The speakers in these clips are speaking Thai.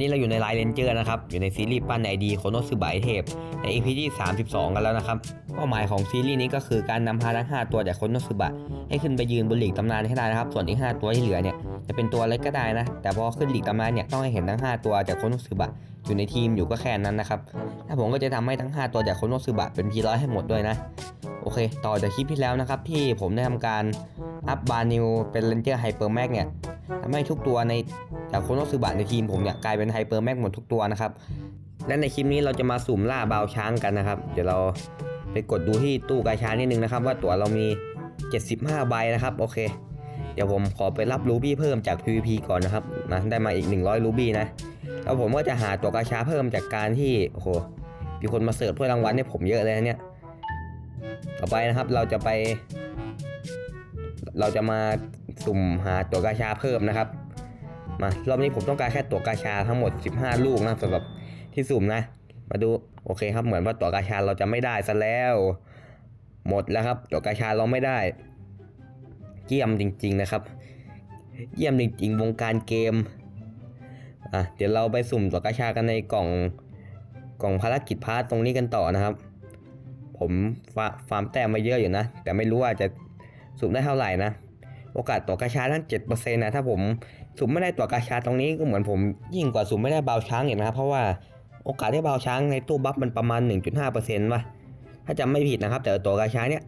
นี้เราอยู่ในไลน์เลนเจอร์นะครับ อยู่ในซีรีส์ปั้นไอดีโคโนสึบายเทพ ใน EP ที่ 32 กันแล้วนะครับ เป้าหมายของซีรีส์นี้ก็คือการนำพาทั้ง5ตัวจากโคโนสึบะให้ขึ้นไปยืนบนหลีกตำนานให้ได้นะครับ ส่วนอีก 5 ตัวที่เหลือเนี่ยจะเป็นตัวเล็กก็ได้นะ แต่พอขึ้นหลีกตำนานเนี่ยต้องให้เห็นทั้ง 5 ตัวจากโคโนสึบะอยู่ในทีมอยู่ก็แค่นั้นนะครับถ้าผมก็จะทำให้ทั้ง 5 ตัวจากโคโนสึบะเป็นพีร้อยให้หมดด้วยนะ โอเค ต่อจากคลิปที่แล้วนะครับที่ผมได้ทำการอัพบานิวเป็นเลนเจอร์ไฮเปอร์แม็กเนี่ย ทำให้ทุกตัวในจากโคโนสึบะในทีมผมเนี่ยกลายเป็นไฮเปอร์แม็กหมดทุกตัวนะครับและในคลิปนี้เราจะมาสุ่มล่าบาวช้างกันนะครับ เดี๋ยวเราไปกดดูที่ตู้กาชานิดนึงนะครับ ว่าตั๋วเรามี 75 ใบนะครับโอเค เดี๋ยวผมขอไปรับรูบี้เพิ่มจาก PVP ก่อนนะครับนะได้มาอีก 100รูบี้นะแล้วผมก็จะหาตั๋วกาชาเพิ่มจากการที่โอ้โหมีคนมาเสิร์ฟถ้วยรางวัลให้ผมเยอะเลยนะเนี่ยต่อไปนะครับเราจะไป เราจะมา สุ่มหาตัวกาชาเพิ่มนะครับ มารอบนี้ผมต้องการแค่ตัวกาชาทั้งหมด 15 ลูกนะสำหรับที่สุ่มนะ มาดูโอเคครับเหมือนว่าตัวกาชาเราจะไม่ได้ซะแล้ว หมดแล้วครับ ตัวกาชาเราไม่ได้เยี่ยมจริง ๆนะครับ เยี่ยมจริง ๆ วงการเกมอะเดี๋ยวเราไปสุ่มตัวกาชากันในกล่องกล่องภารกิจพาร์ทตรงนี้กันต่อนะครับ ผมฟาร์มแต้มมาเยอะอยู่นะ แต่ไม่รู้ว่าจะสุ่มได้เท่าไหร่นะ โอกาสต่อกาชาทั้ง7%นะถ้าผมสุ่มไม่ได้ต่อกาชาตรงนี้ก็เหมือนผมยิ่งกว่าสุ่มไม่ได้บาวช้างอีกนะครับเพราะว่าโอกาสได้บาวช้างในตู้บัฟมันประมาณ 1.5%ว่ะถ้าจำไม่ผิดนะครับ แต่ตัวกาชาเนี่ย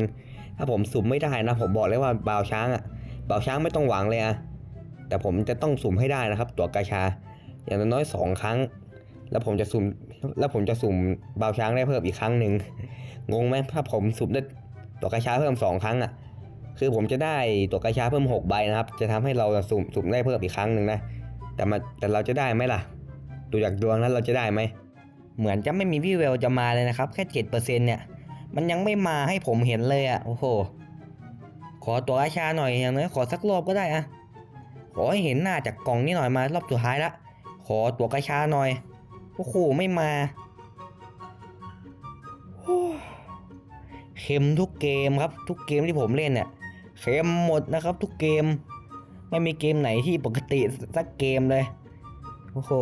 7%ถ้าผมสุ่มไม่ได้นะผมบอกเลยว่าบาวช้างอะบาวช้างไม่ต้องหวังเลยอะแต่ผมจะต้องสุ่มให้ได้นะครับ ตัวกาชา อย่างน้อยสองครั้ง แล้วผมจะสุ่มแล้วผมจะสุ่มบาวช้างได้เพิ่มอีกครั้งหนึ่งงงไหมถ้าผมสุ่มได้ตัวกาชาเพิ่มสองครั้งอะ คือผมจะได้ตัวกระชาเพิ่ม 6 ใบนะครับ จะทำให้เราสุ่มสุ่มได้เพิ่มอีกครั้งหนึ่งนะ แต่มาแต่เราจะได้ไหมล่ะ ดูจากดวงนั้นเราจะได้ไหม เหมือนจะไม่มีวี่แววจะมาเลยนะครับ แค่เจ็ดเปอร์เซ็นเนี่ย มันยังไม่มาให้ผมเห็นเลยอะ่ะ โอ้โห ขอตัวกระชาหน่อยอย่างน้อยขอสักรอบก็ได้อะขอให้เห็นหน้าจากกล่องนี้หน่อยมารอบสุดท้ายละ ขอตัวกระชาหน่อย โอ้โห ไม่มาโอ้เค็มทุกเกมครับ ทุกเกมที่ผมเล่นเนี่ย เค็มหมดนะครับ ทุกเกม ไม่มีเกมไหนที่ปกติสักเกมเลยโอ้โห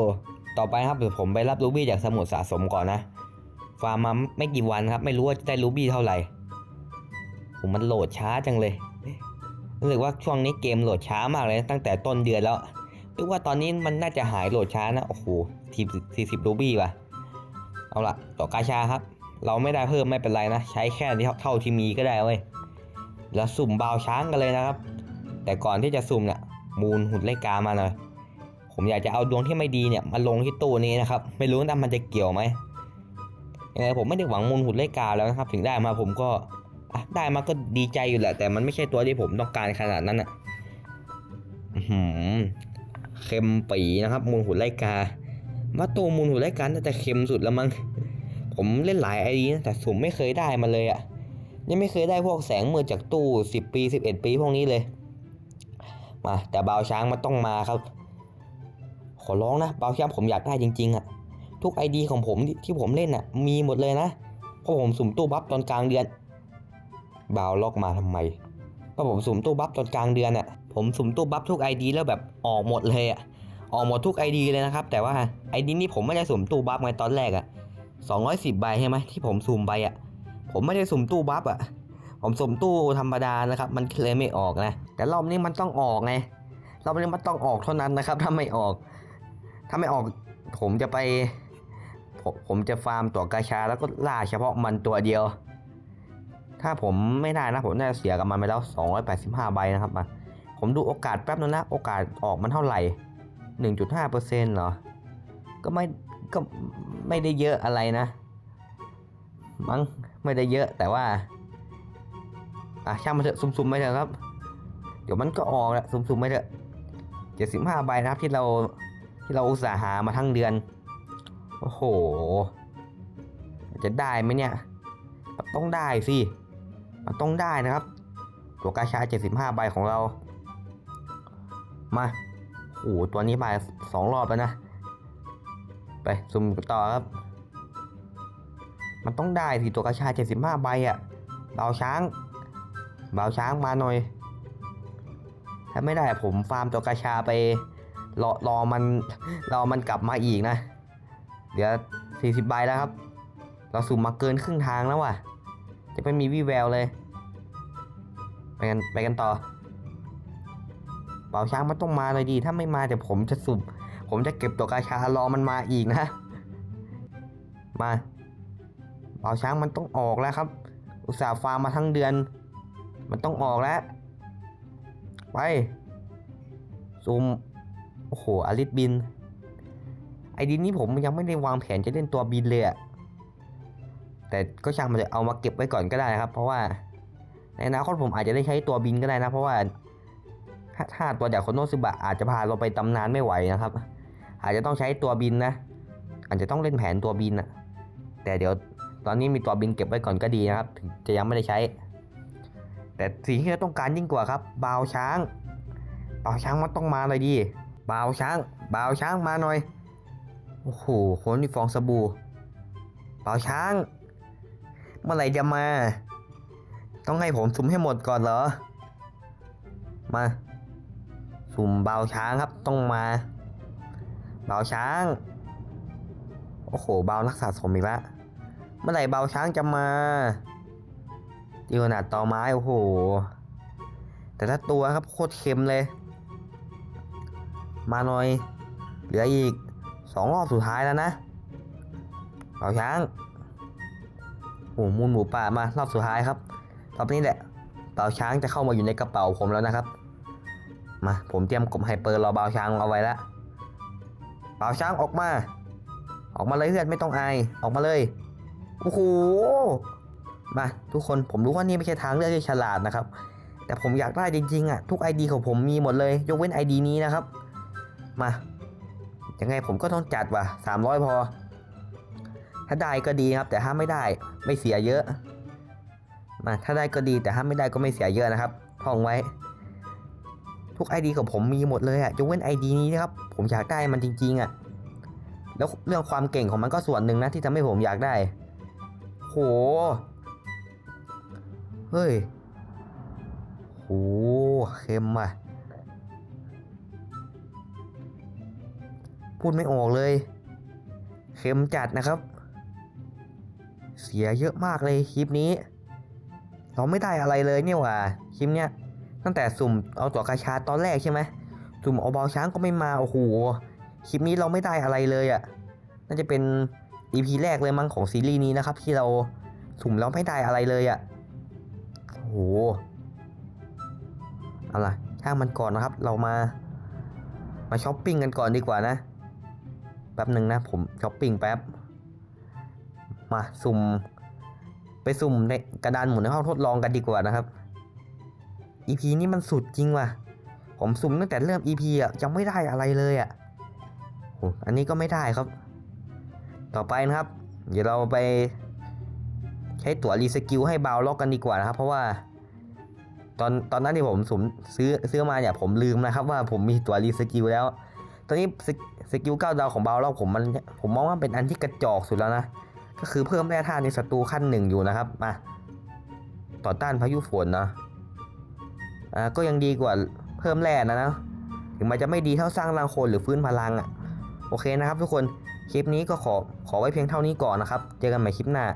ต่อไปครับเดี๋ยวผมไปรับรูบี้จากสมุดสะสมก่อนนะฟาร์มมาไม่กี่วันครับ ไม่รู้ว่าจะได้รูบี้เท่าไหร่ผมมันโหลดช้าจังเลยรู้สึกว่าช่วงนี้เกมโหลดช้ามากเลยตั้งแต่ต้นเดือนแล้วนึกว่าตอนนี้มันน่าจะหายโหลดช้านะโอ้โหทีสี่สิบรูบี้ว่ะเอาล่ะ ต่อกาชาครับ เราไม่ได้เพิ่มไม่เป็นไรนะ ใช้แค่ที่เท่าที่มีก็ได้เว้ย แล้วสุ่มบาวช้างกันเลยนะครับ แต่ก่อนที่จะสุ่มเนี่ยมูลหุ่นไล่กามาหน่อยผมอยากจะเอาดวงที่ไม่ดีเนี่ยมาลงที่ตู้นี้นะครับ ไม่รู้นะมันจะเกี่ยวไหมยังไงผมไม่ได้หวังมูลหุ่นไล่กาแล้วนะครับ ถึงได้มาผมก็ได้มาก็ดีใจอยู่แหละ แต่มันไม่ใช่ตัวที่ผมต้องการขนาดนั้นอะหือเค็มปีนะครับ มูลหุ่นไล่กามาตัวมูลหุ่นไล่กาน่าจะเค็มสุดแล้วมั้งผมเล่นหลายไอดีนะแต่สุ่มไม่เคยได้มาเลยอะ งไม่เคยได้พวกแสงมืดจากตู้ 10 ปี 11 ปีพวกนี้เลย มาแต่บาวช้างมันต้องมาครับ ขอร้องนะบาวช้างผมอยากได้จริงๆอะทุกไอดีของผมที่ที่ผมเล่นอะมีหมดเลยนะ เพราะผมสุ่มตู้บัฟตอนกลางเดือนบาวล็อกมาทำไมเพราะผมสุ่มตู้บัฟตอนกลางเดือนอะผมสุ่มตู้บัฟทุกไอดีแล้วแบบออกหมดเลยอะออกหมดทุกไอดีเลยนะครับ แต่ว่าไอดีนี้ผมไม่ได้สุ่มตู้บัฟไงตอนแรกอะ210ใบใช่ไหมที่ผมสุ่มไปอะ ผมไม่ได้สุ่มตู้บัฟอะผมสุ่มตู้ธรรมดานะครับ มันเลยไม่ออกนะ แต่รอบนี้มันต้องออกไง รอบนี้มันต้องออกเท่านั้นนะครับ ถ้าไม่ออก ถ้าไม่ออกผมจะไป ผมจะฟาร์มตัวกาชาแล้วก็ล่าเฉพาะมันตัวเดียว ถ้าผมไม่ได้นะ ผมน่าจะเสียกับมันไปแล้ว 285 ใบนะครับมาผมดูโอกาสแป๊บนึงนะ โอกาสออกมันเท่าไหร่ 1.5%เหรอ ก็ไม่ก็ไม่ได้เยอะอะไรนะ มั้ง ไม่ได้เยอะแต่ว่า อะช่างมันเถอะซุ่มๆไปเถอะครับ เดี๋ยวมันก็ออกแหละซุ่มๆไปเถอะเจ็ดสิบห้าใบนะครับที่เราที่เราอุตส่าห์หามาทั้งเดือน โอ้โห จะได้ไหมเนี่ยมันต้องได้สิ มันต้องได้นะครับ ตัวกาชาเจ็ดสิบห้าใบของเรา มาโอ้โหตัวนี้มาสองรอบแล้วนะ ไปซุ่มต่อครับ มันต้องได้สิตัวกระชาย75ใบอะ่ะเบาช้างเบาช้างมาหน่อย ถ้าไม่ได้ผมฟาร์มตัวกระชาไป รอรอมันรอมันกลับมาอีกนะ เดี๋ยวสี่สิบใบแล้วครับ เราสุ่มมาเกินครึ่งทางแล้วว่ะ จะไม่มีวี่แววเลย ไปกันไปกันต่อเป่าช้างมันต้องมาเลยดี ถ้าไม่มาเดี๋ยวผมจะสุ่ม ผมจะเก็บตัวกาชารอมันมาอีกนะ มา เป่าช้างมันต้องออกแล้วครับ อุตส่าห์ฟาร์มมาทั้งเดือน มันต้องออกแล้ว ไปซูมโอ้โหอลิสบิน ไอดีนี้ผมยังไม่ได้วางแผนจะเล่นตัวบินเลยอะแต่ก็ช่างมันจะเอามาเก็บไว้ก่อนก็ได้นะครับ เพราะว่าในอนาคตผมอาจจะได้ใช้ตัวบินก็ได้นะ เพราะว่าถ้าถ้าตัวจากคนโนซึบะอาจจะพาเราไปตำนานไม่ไหวนะครับ อาจจะต้องใช้ตัวบินนะ อาจจะต้องเล่นแผนตัวบินอะแต่เดี๋ยว ตอนนี้มีตัวบินเก็บไว้ก่อนก็ดีนะครับ ถึงจะยังไม่ได้ใช้ แต่สิ่งที่เราต้องการยิ่งกว่าครับบาวช้างบาวช้างมันต้องมาเลยดีบาวช้างบาวช้างมาหน่อยโอ้โหคนนี่ฟองสบู่บาวช้าง เมื่อไหร่จะมา ต้องให้ผมสุ่มให้หมดก่อนเหรอ มาสุ่มเบาช้างครับต้องมาเบาช้าง โอ้โหเบานักสะสมอีกแล้ว เมื่อไหร่เบาช้างจะมาดีขนาดต่อไม้โอ้โห แต่ถ้าตัวครับโคตรเค็มเลย มาหน่อย เหลืออีกสองรอบสุดท้ายแล้วนะ เบาช้างโอ้โหมูลหมูป่ามารอบสุดท้ายครับ รอบนี้แหละเบาช้างจะเข้ามาอยู่ในกระเป๋าผมแล้วนะครับ มาผมเตรียมกบไฮเปอร์รอเบาช้างเอาไว้แล้วเบาช้างออกมา ออกมาเลยเพื่อนไม่ต้องอายออกมาเลย โอ้โหมาทุกคนผมรู้ว่านี่ไม่ใช่ทางเลือกที่ฉลาดนะครับ แต่ผมอยากได้จริงๆอะทุก ID ของผมมีหมดเลย ยกเว้น ID นี้นะครับ มายังไงผมก็ต้องจัดว่ะ300 พอ ถ้าได้ก็ดีครับ แต่ถ้าไม่ได้ไม่เสียเยอะมาถ้าได้ก็ดีแต่ถ้าไม่ได้ก็ไม่เสียเยอะนะครับท่องไว้ ทุก ID ของผมมีหมดเลยอะยกเว้น ID นี้นะครับ ผมอยากได้มันจริงๆอะแล้วเรื่องความเก่งของมันก็ส่วนหนึ่งนะที่ทำให้ผมอยากได้ โห เฮ้ยโหเค็มอะ พูดไม่ออกเลย เค็มจัดนะครับ เสียเยอะมากเลยคลิปนี้ เราไม่ได้อะไรเลยเนี่ยว่ะคลิปเนี้ย ตั้งแต่สุ่มเอาตัวกาชาตอนแรกใช่ไหมสุ่มเอาเบาช้างก็ไม่มา โอ้โห คลิปนี้เราไม่ได้อะไรเลยอะ่ะ น่าจะเป็น EP แรกเลยมั้งของซีรีส์นี้นะครับ ที่เราสุ่มแล้วไม่ได้อะไรเลยอะ่ะโอ้โหเอาล่ะช่างมันก่อนนะครับ เรามา มาช้อปปิ้งกันก่อนดีกว่านะ แป๊บหนึ่งนะ ผมช้อปปิ้งแป๊บ มาสุ่ม ไปสุ่มในกระดานหมุนในห้องทดลองกันดีกว่านะครับ EP นี้มันสุดจริงว่ะ ผมสุ่มตั้งแต่เริ่ม EP อะยังไม่ได้อะไรเลยอะโอ้อันนี้ก็ไม่ได้ครับ ต่อไปนะครับ เดี๋ยวเราไปใช้ตั๋วรีสกิลให้บาวล็อกกันดีกว่านะครับ เพราะว่า ตอนตอนนั้นที่ผมสมซื้อซื้อมาเนี่ยผมลืมนะครับ ว่าผมมีตั๋วรีสกิลแล้ว ตอนนี้สกสกิลเก้าดาวของบาวล็อกผมมันผมมองว่าเป็นอันที่กระจอกสุดแล้วนะก็คือเพิ่มแร่ธาตุในศัตรูขั้นหนึ่งอยู่นะครับมาต่อต้านพายุฝนนะอ่าก็ยังดีกว่าเพิ่มแร่นะนะถึงมันจะไม่ดีเท่าสร้างรังโคนหรือฟื้นพลังอะ่ะโอเคนะครับทุกคน คลิปนี้ก็ขอขอไว้เพียงเท่านี้ก่อนนะครับ เจอกันใหม่คลิปหน้า